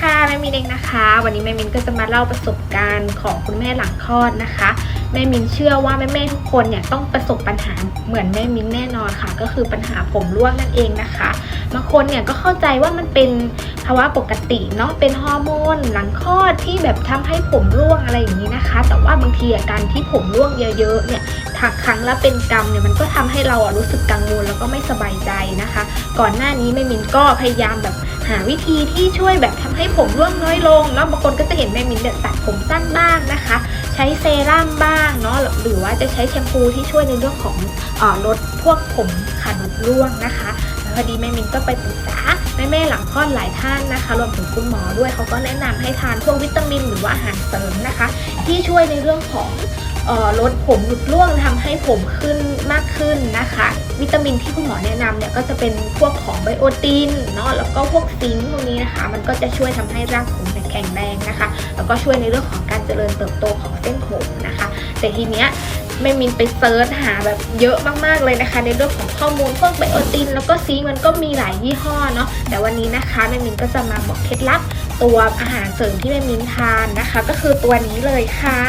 ค่ะแม่มินเองนะคะ วันนี้แม่มินก็จะมาเล่าประสบการณ์ของคุณแม่หลังคลอดนะคะแม่มินเชื่อว่าแม่ๆทุกคนเนี่ยต้องประสบปัญหาเหมือนแม่มินแน่นอนค่ะ ก็คือปัญหาผมร่วงนั่นเองนะคะบางคนเนี่ยก็เข้าใจว่ามันเป็นภาวะปกติเนาะเป็นฮอร์โมนหลังคลอดที่แบบทำให้ผมร่วงอะไรอย่างนี้นะคะ แต่ว่าบางทีอาการที่ผมร่วงเยอะๆเนี่ยถักครั้งละเป็นกรรมเนี่ยมันก็ทำให้เราอะรู้สึกกังวลแล้วก็ไม่สบายใจนะคะ ก่อนหน้านี้แม่มินก็พยายามแบบ หาวิธีที่ช่วยแบบทำให้ผมร่วงน้อยลงเนาะบางคนก็จะเห็นแม่มินเนี่ยตัดผมสั้นบ้างนะคะ ใช้เซรั่มบ้างเนาะหรือว่าจะใช้แชมพูที่ช่วยในเรื่องของออลดพวกผมขาดร่วงนะคะพอดีแม่มินก็ไปปรึกษาแม่แม่หลังคลอดหลายท่านนะคะรวมถึงคุณหมอด้วยเขาก็แนะนำให้ทานพวกวิตามินหรือว่าอาหารเสริมนะคะ ที่ช่วยในเรื่องของ ลดผมหลุดร่วงทำให้ผมขึ้นมากขึ้นนะคะ วิตามินที่คุณหมอแนะนำเนี่ยก็จะเป็นพวกของไบโอตินเนาะแล้วก็พวกซิงค์พวกนี้นะคะ มันก็จะช่วยทำให้ร่างผมแข็งแรงนะคะ แล้วก็ช่วยในเรื่องของการเจริญเติบโตของเส้นผมนะคะ แต่ทีเนี้ยแม่มินไปเซิร์ชหาแบบเยอะมากๆเลยนะคะ ในเรื่องของข้อมูลพวกไบโอติน แล้วก็ซิงค์มันก็มีหลายยี่ห้อเนาะแต่วันนี้นะคะแม่มินก็จะมาบอกเคล็ดลับตัวอาหารเสริมที่แม่มินทานนะคะ ก็คือตัวนี้เลยค่ะ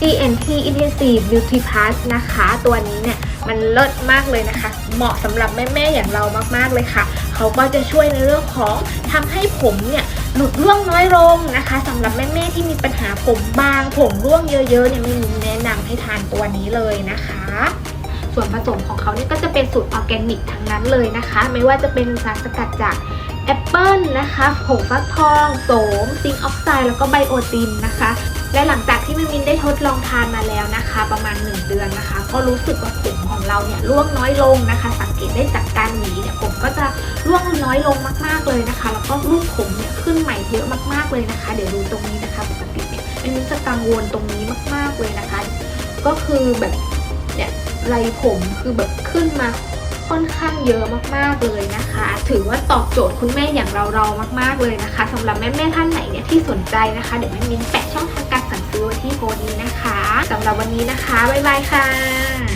CNT Intensive Beauty Plus นะคะ ตัวนี้เนี่ยมันเลิศมากเลยนะคะ เหมาะสำหรับแม่ๆอย่างเรามากๆเลยค่ะ เขาก็จะช่วยในเรื่องของทำให้ผมเนี่ยหลุดร่วงน้อยลงนะคะสำหรับแม่ๆที่มีปัญหาผมบาง ผมร่วงเยอะๆเนี่ยไม่มีแนะนำให้ทานตัวนี้เลยนะคะส่วนผสมของเขาเนี่ยก็จะเป็นสูตรออร์แกนิกทั้งนั้นเลยนะคะ ไม่ว่าจะเป็นสารสกัดจากแอปเปิลนะคะผงฟักทอง โสม ซิงออกไซด์แล้วก็ไบโอตินนะคะ และหลังจากที่แม่มินได้ทดลองทานมาแล้วนะคะ ประมาณ 1 เดือนนะคะ ก็รู้สึกว่าผมของเราเนี่ยร่วงน้อยลงนะคะ สังเกตได้จากการหวีเนี่ยผมก็จะร่วงน้อยลงมากๆเลยนะคะ แล้วก็รูปผมเนี่ยขึ้นใหม่เยอะมากๆเลยนะคะ เดี๋ยวดูตรงนี้นะคะปกติเนี่ยแม่มินจะกังวลตรงนี้มาก ๆเลยนะคะ ก็คือแบบเนี่ยไรผมคือแบบขึ้นมาค่อนข้างเยอะมากๆเลยนะคะ ถือว่าตอบโจทย์คุณแม่อย่างเราเราๆมาก ๆเลยนะคะสำหรับแม่ๆท่านไหนเนี่ยที่สนใจนะคะ เดี๋ยวแม่มินแปะช่องทาง ที่โพสต์นี้นะคะสำหรับวันนี้นะคะ บ๊ายบายค่ะ